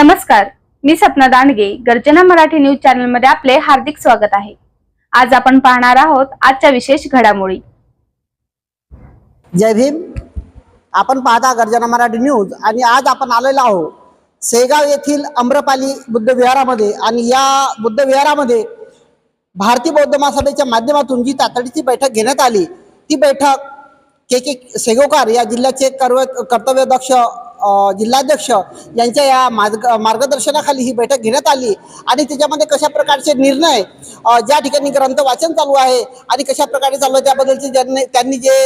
नमस्कार मी सपना दांडगे गर्जना मराठी न्यूज चॅनलमध्ये आपले हार्दिक स्वागत आहे. आज आपण पाहणार आहोत आजच्या विशेष घडामोडी. जय भीम. आपण पाहता गर्जना मराठी न्यूज आणि आज आपण आलेलो आहोत सेगाव येथील अम्रपाली बुद्ध विहारामध्ये आणि या बुद्ध विहारामध्ये भारतीय बौद्ध महासभेच्या माध्यमातून जी तातडीची बैठक घेण्यात आली ती बैठक के के सेगोकार या जिल्ह्याचे कर्व कर्तव्यदक्ष जिल्हाध्यक्ष यांच्या या मार्ग मार्गदर्शनाखाली ही बैठक घेण्यात आली आणि त्याच्यामध्ये कशा प्रकारचे निर्णय ज्या ठिकाणी ग्रंथ वाचन चालू आहे आणि कशा प्रकारे चालू आहे त्याबद्दलचे ज्यांनी त्यांनी जे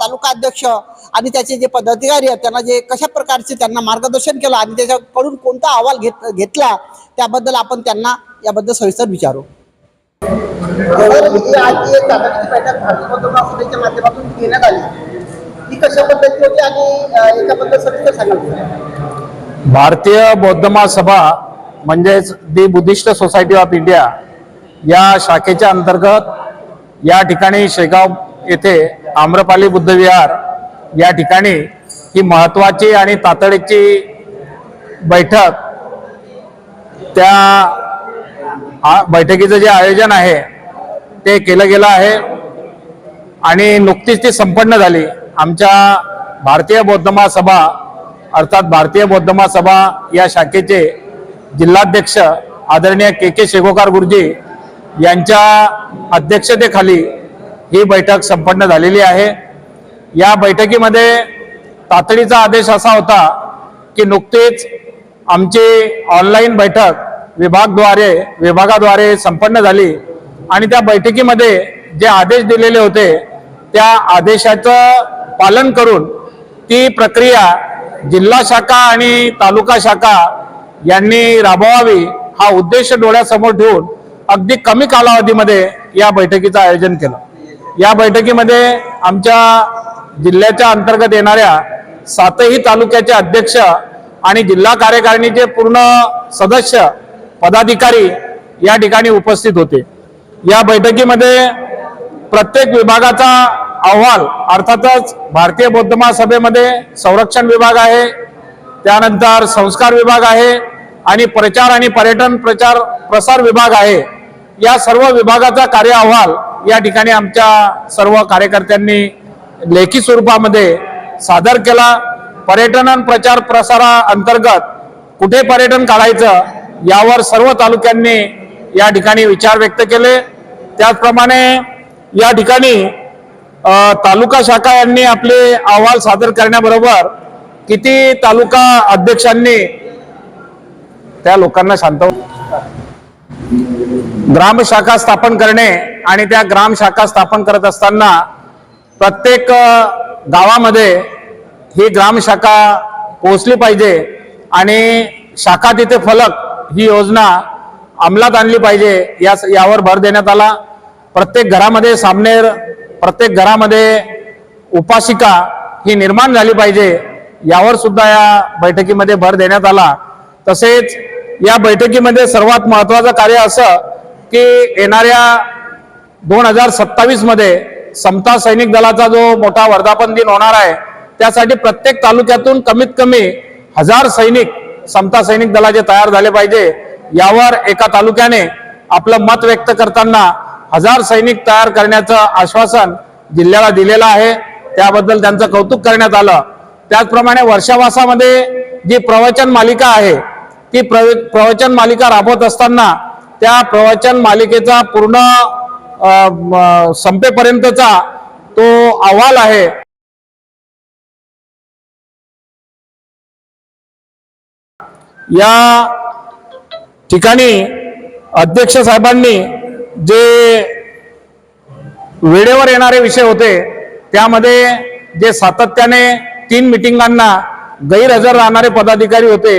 तालुका अध्यक्ष आणि त्याचे जे पदाधिकारी आहेत त्यांना जे कशा प्रकारचे त्यांना मार्गदर्शन केलं आणि त्याच्याकडून कोणता अहवाल घेत घेतला त्याबद्दल आपण त्यांना याबद्दल सविस्तर विचारू. आज एक बैठक भारतीय माध्यमातून घेण्यात आली. ती कशा पद्धतीची होती आणि याच्याबद्दल सविस्तर सांगाल भारतीय बौद्ध महासभा म्हणजेच the Buddhist society of India या शाखेच्या अंतर्गत या ठिकाणी शेगाव येथे आम्रपाली बुद्ध विहार या ठिकाणी ही महत्वाची आणि तातडीची बैठक त्या आ- बैठकीचं जे आयोजन आहे ते केलं गेलं आहे आणि नुकतीच ती संपन्न झाली. आमच्या भारतीय बौद्ध महासभा अर्थात भारतीय बौद्ध महासभा या शाखेचे जिल्हाध्यक्ष आदरणीय के के शेगोकार गुरुजी यांच्या अध्यक्षतेखाली ही बैठक संपन्न झालेली आहे. या बैठकीमध्ये तातडीचा आदेश असा होता की नुकतीच आमची ऑनलाईन बैठक विभागद्वारे विभागाद्वारे संपन्न झाली आणि त्या बैठकीमध्ये जे आदेश दिलेले होते त्या आदेशाचं पालन करून ती प्रक्रिया जिल्हा शाखा आणि तालुका शाखा यांनी राबवावी हा उद्देश डोळ्यासमोर ठेवून अगदी कमी कालावधीमध्ये या बैठकीचं आयोजन केलं. या बैठकीमध्ये आमच्या जिल्ह्याच्या अंतर्गत येणाऱ्या सातही तालुक्याचे अध्यक्ष आणि जिल्हा कार्यकारिणीचे पूर्ण सदस्य पदाधिकारी या ठिकाणी उपस्थित होते. या बैठकीमध्ये प्रत्येक विभागाचा अहवाल अर्थातच भारतीय बौद्ध महासभेमध्ये संरक्षण विभाग आहे त्यानंतर संस्कार विभाग आहे आणि प्रचार आणि पर्यटन प्रचार प्रसार विभाग आहे. या सर्व विभागाचा कार्य अहवाल या ठिकाणी आमच्या सर्व कार्यकर्त्यांनी लेखी स्वरूपामध्ये सादर केला. पर्यटन आणि प्रचार प्रसारा अंतर्गत कुठे पर्यटन काढायचं यावर सर्व तालुक्यांनी या ठिकाणी विचार व्यक्त केले. त्याचप्रमाणे या ठिकाणी तालुका शाखा यांनी आपले अहवाल सादर करण्याबरोबर किती तालुका अध्यक्षांनी त्या लोकांना शांत ग्राम शाखा स्थापन करणे आणि त्या ग्राम शाखा स्थापन करत असताना प्रत्येक गावामध्ये ही ग्राम शाखा पोहोचली पाहिजे आणि शाखा तिथे फलक ही योजना अंमलात आणली पाहिजे या यावर भर देण्यात आला. प्रत्येक घरामध्ये सामनेर प्रत्येक घरामध्ये उपासिका ही निर्माण झाली पाहिजे यावर सुद्धा या बैठकीमध्ये भर देण्यात आला. तसेच या बैठकीमध्ये सर्वात महत्वाचं कार्य असं की येणाऱ्या दोन हजार सत्तावीसमध्ये समता सैनिक दलाचा जो मोठा वर्धापन दिन होणार आहे त्यासाठी प्रत्येक तालुक्यातून कमीत कमी हजार सैनिक समता सैनिक दलाचे तयार झाले पाहिजे. यावर एका तालुक्याने आपलं मत व्यक्त करताना हजार सैनिक तयार करण्याचं आश्वासन जिल्ह्याला दिलेलं आहे. त्याबद्दल त्यांचं कौतुक करण्यात आलं. त्याचप्रमाणे वर्षावासामध्ये जी प्रवचन मालिका आहे ती प्रव- प्रवचन मालिका राबवत असताना त्या प्रवचन मालिकेचा पूर्ण संपेपर्यंतचा तो अहवाल आहे. या ठिकाणी अध्यक्ष साहेबांनी जे वेळेवर येणारे विषय होते त्यामध्ये जे सातत्याने तीन मिटिंगांना गैरहजर राहणारे पदाधिकारी होते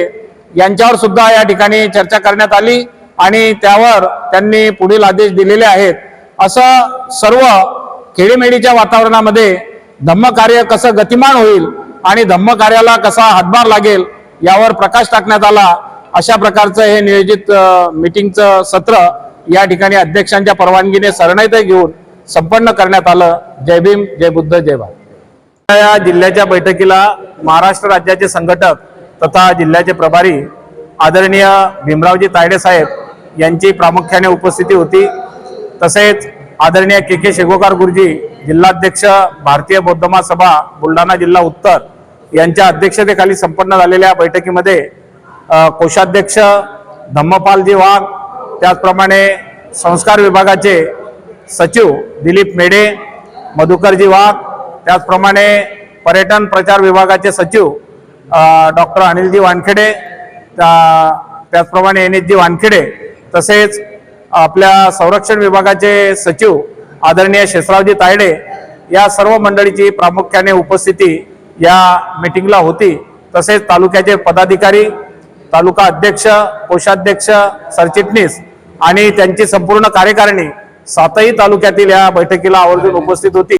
यांच्यावर सुद्धा या ठिकाणी चर्चा करण्यात आली आणि त्यावर त्यांनी पुढील आदेश दिलेले आहेत. असं सर्व खेळीमेळीच्या वातावरणामध्ये धम्मकार्य कसं गतिमान होईल आणि धम्मकार्याला कसा हातभार लागेल यावर प्रकाश टाकण्यात आला अशा प्रकारचं हे नियोजित मिटिंगचं मीटिंगचं सत्र या ठिकाणी अध्यक्षांच्या परवानगीने सरणाईत घेऊन संपन्न करण्यात आलं. जय भीम जय बुद्ध जय भारत. या जिल्ह्याच्या बैठकीला महाराष्ट्र राज्याचे संघटक तथा जिल्ह्याचे प्रभारी आदरणीय भीमरावजी तायडे साहेब यांची प्रामुख्याने उपस्थिती होती. तसेच आदरणीय के के शेगोकार गुरुजी जिल्हाध्यक्ष भारतीय बौद्धमा सभा बुलढाणा जिल्हा उत्तर यांच्या अध्यक्षतेखाली संपन्न झालेल्या बैठकीमध्ये कोषाध्यक्ष धम्मपालजी वाघ त्याचप्रमाणे संस्कार विभागाचे सचिव दिलीप मेढे मधुकरजी वाघ त्याचप्रमाणे पर्यटन प्रचार विभागाचे सचिव डॉक्टर अनिलजी वानखेडे त्या- त्याचप्रमाणे एन जी वानखेडे तसेच आपल्या संरक्षण विभागाचे सचिव आदरणीय शेषरावजी तायडे या सर्व मंडळीची प्रामुख्याने उपस्थिती या मिटिंगला होती. तसेच तालुक्याचे पदाधिकारी तालुका अध्यक्ष कोषाध्यक्ष सरचिटणीस आणि त्यांची संपूर्ण कार्यकारिणी सातही तालुक्यातील या बैठकीला आवर्जून उपस्थित होती.